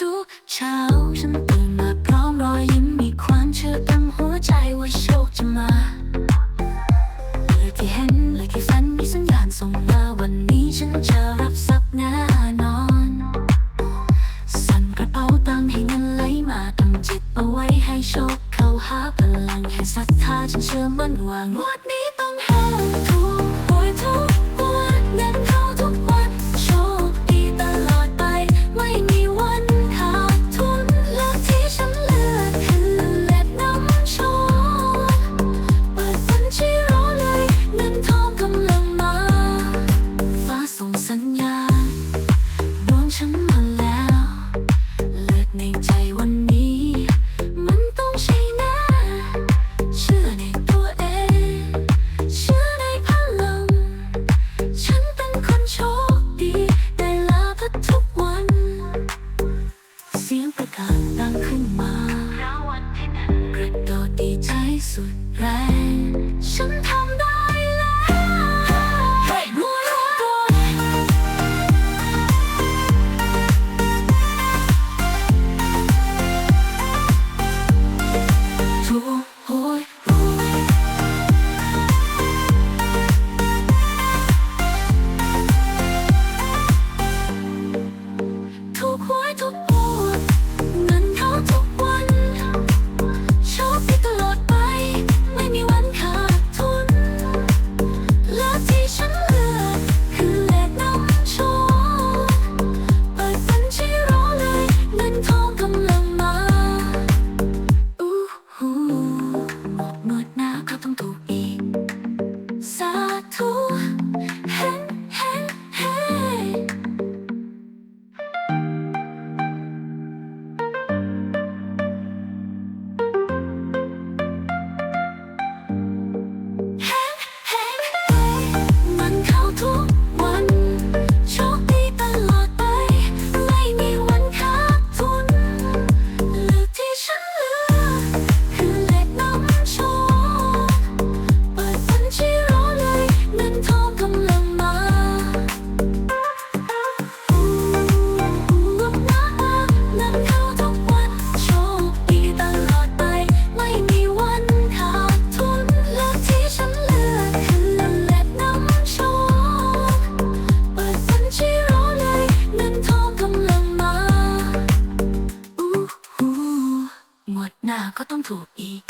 ทุกเช้าฉันตื่นมาพร้อมรอยยิ้มมีความเชื่อตั้งหัวใจว่าโชคจะมาเลยที่เห็นเลยที่ฝันมีสัญญาณส่งมาวันนี้ฉันจะรับทรัพย์แน่นอน สั่นกระเป๋าตังให้เงินไหลมาตั้งจิตเอาไว้ให้โชคเข้าหาพลังให้ศรัทธาฉันเชื่อมั่นว่างวดนี้ ใก็ต้องถูกอีก